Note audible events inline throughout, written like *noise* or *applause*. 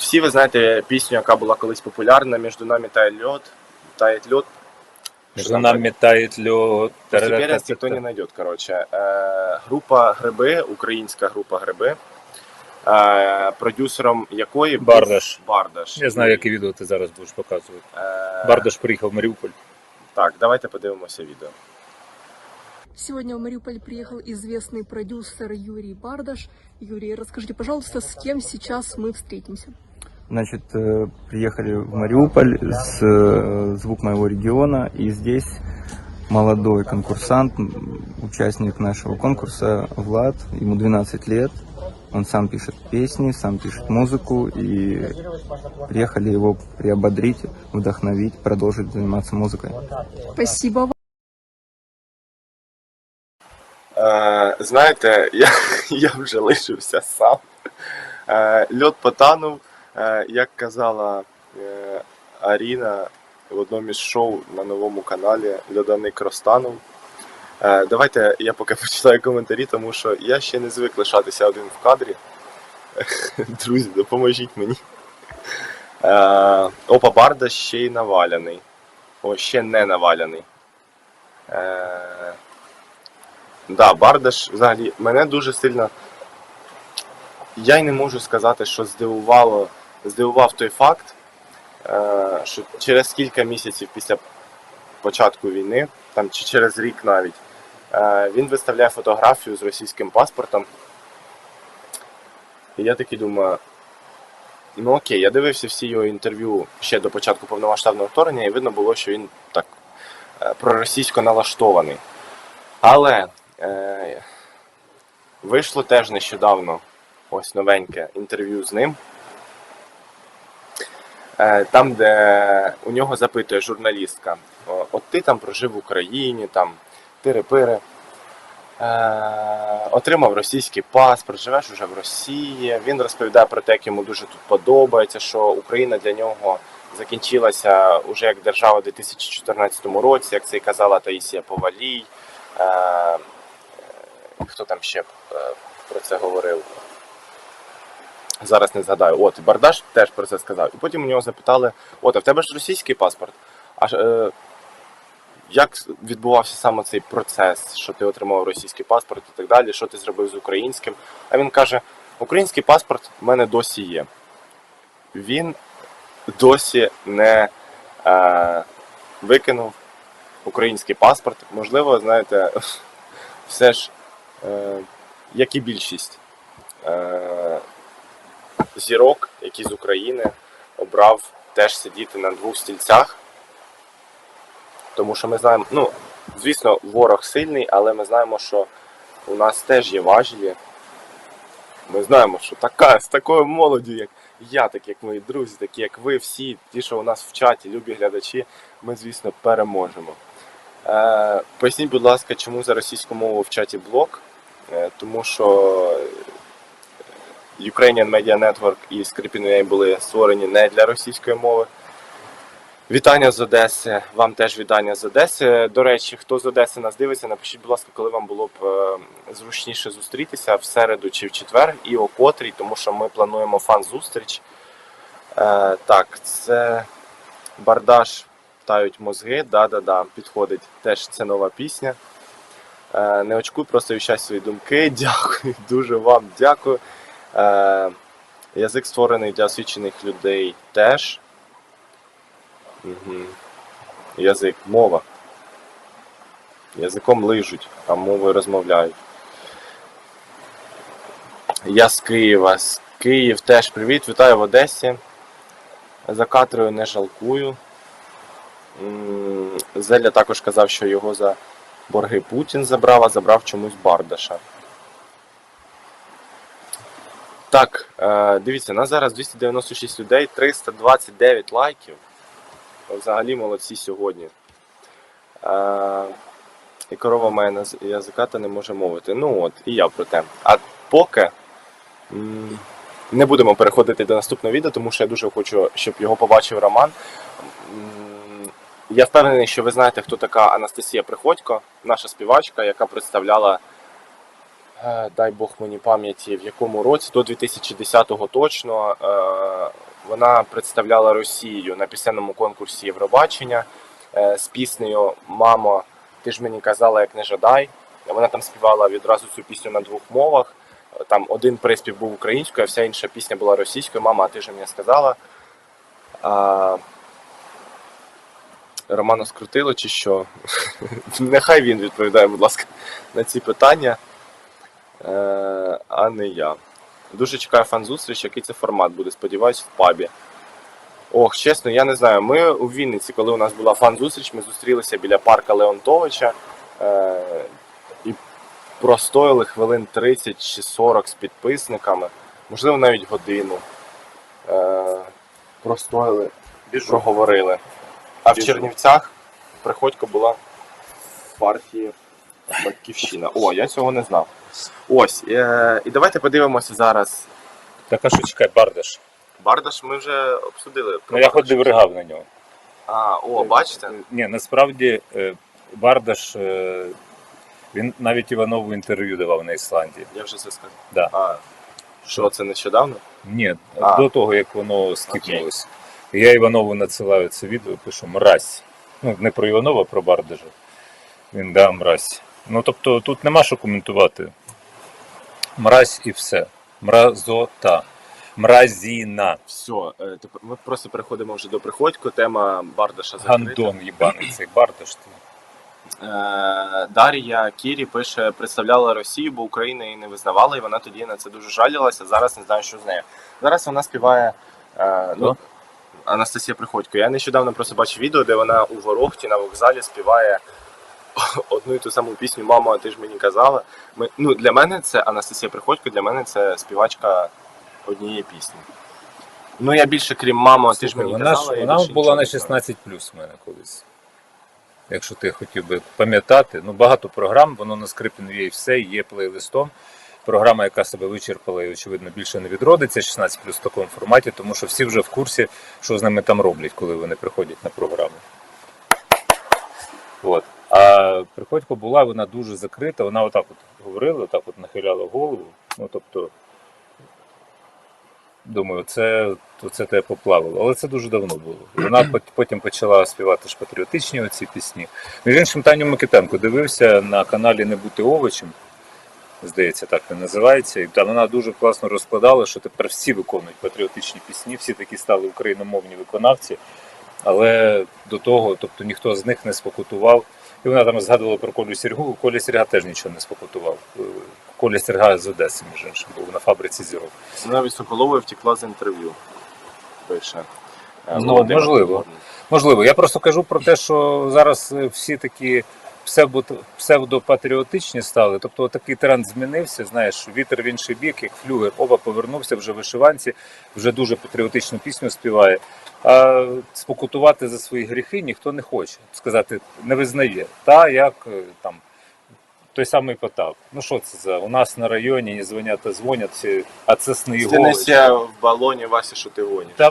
Всі ви знаєте пісню, яка була колись популярна між нами тає льод, тає льод. Между нами тает лед. Теперь ніхто не знайде. Коротше, група Гриби, українська група Гриби, продюсером якої Бардаш. Бардаш. Я знаю, яке відео ти зараз будеш показувати. Е, Бардаш приїхав в Маріуполь. Так, давайте подивимося відео. Сегодня в Мариуполь приехал известный продюсер Юрий Бардаш. Юрий, расскажите, пожалуйста, с кем сейчас мы встретимся? Значит, э, приехали в Мариуполь с э, звук моего региона, и здесь молодой конкурсант, участник нашего конкурса Влад, ему 12 лет. Он сам пишет песни, сам пишет музыку, и приехали его приободрить, вдохновить, продолжить заниматься музыкой. Спасибо вам. Е, знаєте, я, я вже лишився сам. Льот потанув, як казала е, Аріна в одному із шоу на новому каналі Льодовник розтанув. Е, давайте я поки *laughs* почитаю коментарі, тому що я ще не звик лишатися один в кадрі. *laughs* Друзі, допоможіть мені. Е, Опа Барда ще й наваляний. О, ще не наваляний. Е, Да, Бардаш взагалі мене дуже сильно. Я й не можу сказати, що здивувало, здивував той факт, е, що через кілька місяців після початку війни, там чи через рік навіть, е, він виставляє фотографію з російським паспортом. І я такий думаю, ну окей, я дивився всі його інтерв'ю ще до початку повномасштабного вторгнення, і видно було, що він так е, проросійсько налаштований. Але Е, Вийшло теж нещодавно ось новеньке інтерв'ю з ним. Е, Там, де у нього запитує журналістка: от ти там прожив в Україні, там тири-пири, е, отримав російський паспорт, живеш уже в Росії. Він розповідає про те, як йому дуже тут подобається, що Україна для нього закінчилася уже як держава у 2014 році, як це і казала Таїсія Повалій. Е, хто там ще про це говорив. Зараз не згадаю. От, Бардаш теж про це сказав. І потім у нього запитали: от, а в тебе ж російський паспорт? А е, як відбувався саме цей процес, що ти отримав російський паспорт і так далі, що ти зробив з українським? А він каже: український паспорт в мене досі є. Він досі не е, викинув український паспорт. Можливо, знаєте, *laughs* все ж е, як і більшість е, зірок, які з України обрав теж сидіти на двох стільцях. Тому що ми знаємо, ну, звісно, ворог сильний, але ми знаємо, що у нас теж є важелі. Ми знаємо, що така, з такою молоддю, як я, так як мої друзі, такі як ви всі, ті, що у нас в чаті, любі глядачі, ми, звісно, переможемо. Е, поясніть, будь ласка, чому за російську мову в чаті блок? Е, тому що Ukrainian Media Network і Scripin.ua були створені не для російської мови. Вітання з Одеси. Вам теж вітання з Одеси. До речі, хто з Одеси нас дивиться, напишіть, будь ласка, коли вам було б е, зручніше зустрітися в середу чи в четвер, і о котрій, тому що ми плануємо фан-зустріч. Е, так, це бардаш тають мозги. Да-да-да, підходить. Теж це нова пісня. Е, Не очкуй, просто віщай свої думки. *laughs* Дякую, дуже вам дякую. Е, Язик створений для освічених людей теж. Угу. Язик, мова. Язиком лижуть, а мовою розмовляють. Я з Києва. З Київ теж привіт. Вітаю в Одесі. За Катрою не жалкую. Зеля також казав, що його за борги Путін забрав, а забрав чомусь Бардаша. Так, е, дивіться, нас зараз 296 людей, 329 лайків. Взагалі молодці сьогодні. Е, і корова має наз- язика та не може мовити. Ну от, і я про те. А поки не будемо переходити до наступного відео, тому що я дуже хочу, щоб його побачив Роман. Я впевнений, що ви знаєте, хто така Анастасія Приходько, наша співачка, яка представляла, дай Бог мені пам'яті, в якому році, до 2010-го точно, е, Вона представляла Росію на пісенному конкурсі Євробачення е, з піснею Мамо, ти ж мені казала, як не жадай. Вона там співала відразу цю пісню на двох мовах. Там один приспів був українською, а вся інша пісня була російською. Мама, ти ж мені сказала. А... Романа скрутило чи що? *laughs* Нехай він відповідає, будь ласка, на ці питання, е, а не я. Дуже чекаю фан-зустріч, який це формат буде, сподіваюсь, в пабі. Ох, чесно, я не знаю. Ми у Вінниці, коли у нас була фан-зустріч, ми зустрілися біля парка Леонтовича е, і простояли хвилин 30 чи 40 з підписниками, можливо, навіть годину. Е, простояли, проговорили. А в Чернівцях Приходько була в партії Батьківщина. О, я цього не знав. Ось. Е, і давайте подивимося зараз. Так, а що чекай, Бардаш? Бардаш ми вже обсудили. Ну я ходив ригав на нього. А, о, бачите? Ні, насправді е, Бардаш, е, він навіть Іванову інтерв'ю давав на Ісландії. Я вже це сказав. Да. А, що це нещодавно? Ні, А. до того, як воно скіпнулося. Я Іванову надсилаю це відео, пишу мразь. Ну, не про Іванова, а про Бардажа. Він да, мразь. Ну тобто тут нема що коментувати. Мразь і все. Мразота. Мразіна. Все, е, тепер ми просто переходимо вже до приходько. Тема Бардаша закрита. Гандон їбаний цей Бардаш. ти. Е, Дар'я Кірі пише, представляла Росію, бо Україна її не визнавала, і вона тоді на це дуже жалілася. Зараз не знаю, що з нею. Зараз вона співає. Е, ну, Анастасія Приходько. Я нещодавно просто бачив відео, де вона у Ворохті на вокзалі співає *laughs* одну і ту саму пісню Мамо, а ти ж мені казала. Ми, ну, для мене це Анастасія Приходько, для мене це співачка однієї пісні. Ну, я більше, крім мамо, а ти ж мені вона казала. ж вона була на 16 плюс в мене колись. Якщо ти хотів би пам'ятати, ну багато програм, воно на Скрипін є і все, є плейлистом. Програма, яка себе вичерпала і, очевидно, більше не відродиться 16 плюс в такому форматі, тому що всі вже в курсі, що з ними там роблять, коли вони приходять на програму. От. А приходько була, вона дуже закрита, вона отак от говорила, отак от нахиляла голову. Ну, тобто, думаю, це, це тебе поплавило. Але це дуже давно було. Вона потім почала співати ж патріотичні оці пісні. Між іншим, Таню Микитенко дивився на каналі Не бути овочем. Здається, так він називається. І там вона дуже класно розкладала, що тепер всі виконують патріотичні пісні, всі такі стали україномовні виконавці. Але до того, тобто ніхто з них не спокутував. І вона там згадувала про Колю Сергу. Коля Серга теж нічого не спокутував. Колі Коля Серга з Одеси, між іншим, був на фабриці зірок. Навіть Соколова втекла з інтерв'ю. Пише. е, Ну, Володимир можливо. Можливо, я просто кажу про те, що зараз е, всі такі псевдопатріотичні стали. Тобто такий тренд змінився. Знаєш, вітер в інший бік, як флюгер, оба повернувся вже в вишиванці, вже дуже патріотичну пісню співає. А спокутувати за свої гріхи ніхто не хоче. Сказати, не визнає. Та як е, там. Той самий Потап. Ну що це за? У нас на районі не дзвонять, а дзвонять, а це сни Єгови. в балоні Вася, що ти гониш. Та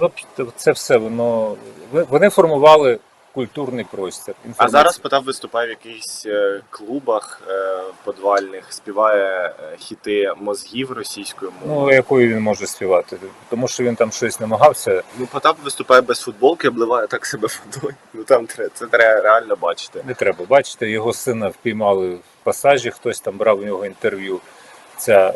це все воно. Вони формували культурний простір. А зараз Потап виступає в якихось е, клубах е, подвальних, співає е, хіти мозгів російською мовою. Ну, якою він може співати? Тому що він там щось намагався. Ну, Потап виступає без футболки, обливає так себе водою. Ну там треба, це треба реально бачити. Не треба бачити. Його сина впіймали в пасажі, хтось там брав у нього інтерв'ю. Ця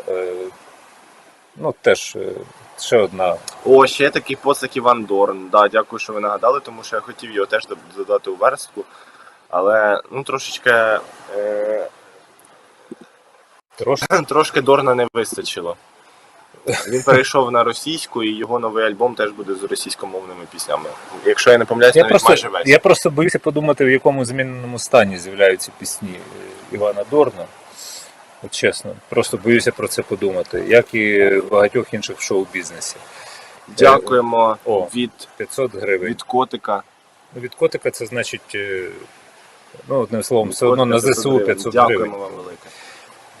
ну теж е, ще одна. О, ще такий пост, як Іван Дорн. Да, дякую, що ви нагадали, тому що я хотів його теж додати у верстку. Але ну трошечки, е, Трошки *clears throat* трошки Дорна не вистачило. Він перейшов на російську, і його новий альбом теж буде з російськомовними піснями. Якщо я не помиляюсь, я навіть просто, майже весь. я просто боюся подумати, в якому зміненому стані з'являються пісні е, Івана Дорна. От чесно, просто боюся про це подумати, як і багатьох інших в шоу-бізнесі. Дякуємо О. від, 500 гривень. від котика. Ну, від котика це значить, е, ну, одним словом, все одно на ЗСУ 500 гривень. Дякуємо гривень. вам велике.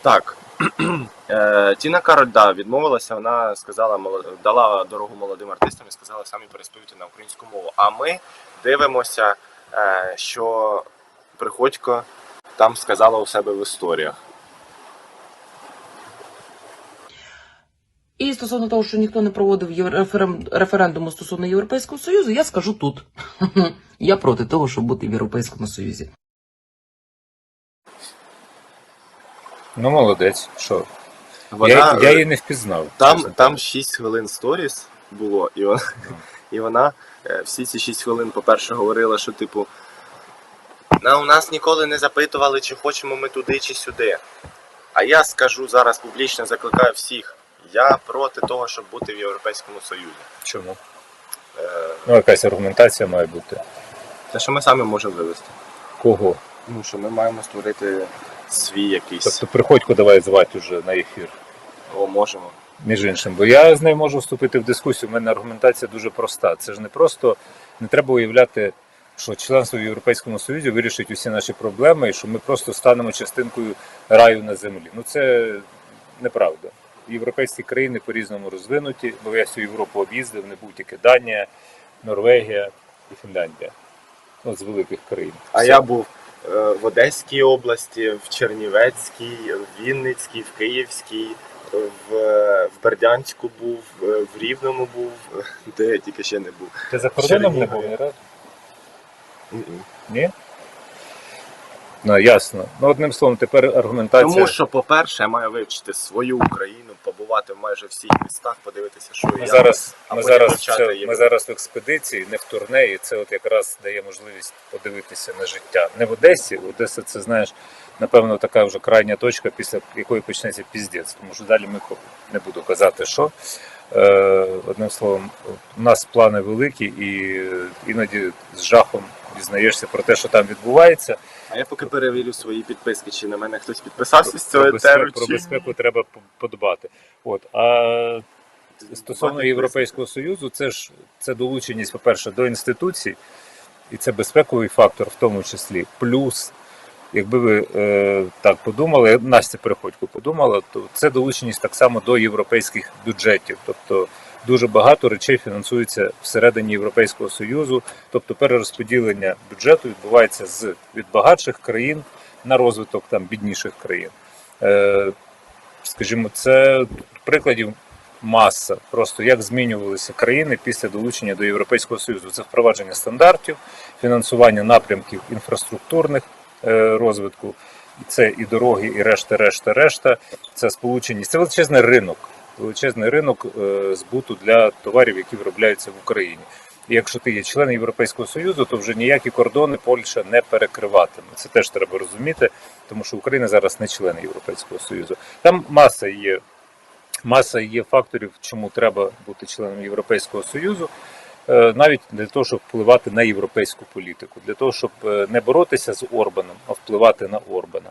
Так. *clears throat* Е, Тіна Кароль да, відмовилася, вона сказала, дала дорогу молодим артистам і сказала самі переспівати на українську мову. А ми дивимося, е, що Приходько там сказала у себе в історіях. І стосовно того, що ніхто не проводив референдуму стосовно Європейського Союзу, я скажу тут. *laughs* Я проти того, щоб бути в Європейському Союзі. Ну, молодець, що? Вона, я, я її не впізнав. Там, чесно. там 6 хвилин сторіс було, і вона, і вона е, всі ці 6 хвилин, по-перше, говорила, що типу. На у нас ніколи не запитували, чи хочемо ми туди чи сюди. А я скажу зараз публічно закликаю всіх. Я проти того, щоб бути в Європейському Союзі. Чому? Е, Ну, якась аргументація має бути. Те, що ми самі можемо вивести. Кого? Ну, що ми маємо створити свій якийсь. Тобто приходько давай звати вже на ефір. О, можемо. Між іншим, бо я з нею можу вступити в дискусію. У мене аргументація дуже проста. Це ж не просто не треба уявляти, що членство в Європейському Союзі вирішить усі наші проблеми, і що ми просто станемо частинкою раю на землі. Ну це неправда. Європейські країни по-різному розвинуті, бо я всю Європу об'їздив, не був тільки Данія, Норвегія і Фінляндія. От з великих країн. А Все. я був е, в Одеській області, в Чернівецькій, в Вінницькій, в Київській, в, в Бердянську був, е, в Рівному був, е, *laughs* де я тільки ще не був. Ти за кордоном не був ні разу? Ні? Ну, ясно. Ну, одним словом, тепер аргументація. Тому що, по-перше, я маю вивчити свою Україну, побувати в майже всіх містах, подивитися, що Ми я. зараз, ми, зараз, це, ми зараз в експедиції, не в турне, і це от якраз дає можливість подивитися на життя. Не в Одесі. Одеса це, знаєш, напевно, така вже крайня точка, після якої почнеться піздець. Тому що далі ми не буду казати, що. Е, одним словом, у нас плани великі, і іноді з жахом дізнаєшся про те, що там відбувається. А я поки перевірю свої підписки, чи на мене хтось підписався з цього етеру, про безпеку треба по- подбати. От. А Стосовно Європейського Союзу, це ж це долученість, по-перше, до інституцій, і це безпековий фактор в тому числі. Плюс, якби ви е, так подумали, Настя Приходько подумала, то це долученість так само до європейських бюджетів. Тобто дуже багато речей фінансується всередині Європейського Союзу, тобто перерозподілення бюджету відбувається з від багатших країн на розвиток там бідніших країн. Е, скажімо, це прикладів маса. Просто як змінювалися країни після долучення до Європейського Союзу. Це впровадження стандартів, фінансування напрямків інфраструктурних е, розвитку. Це і дороги, і решта, решта, решта. Це сполученість. Це величезний ринок, величезний ринок е, збуту для товарів, які виробляються в Україні. І якщо ти є член Європейського Союзу, то вже ніякі кордони Польща не перекриватиме. Це теж треба розуміти, тому що Україна зараз не член Європейського Союзу. Там маса є маса є факторів, чому треба бути членом Європейського Союзу, е, навіть для того, щоб впливати на європейську політику, для того, щоб е, не боротися з Орбаном, а впливати на Орбана.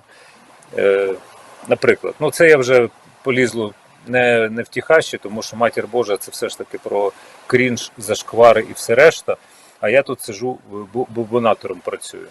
Наприклад, ну це я вже полізло не, не втіхаще, тому що матір Божа це все ж таки про крінж, зашквари і все решта. А я тут сижу, бубонатором працюю.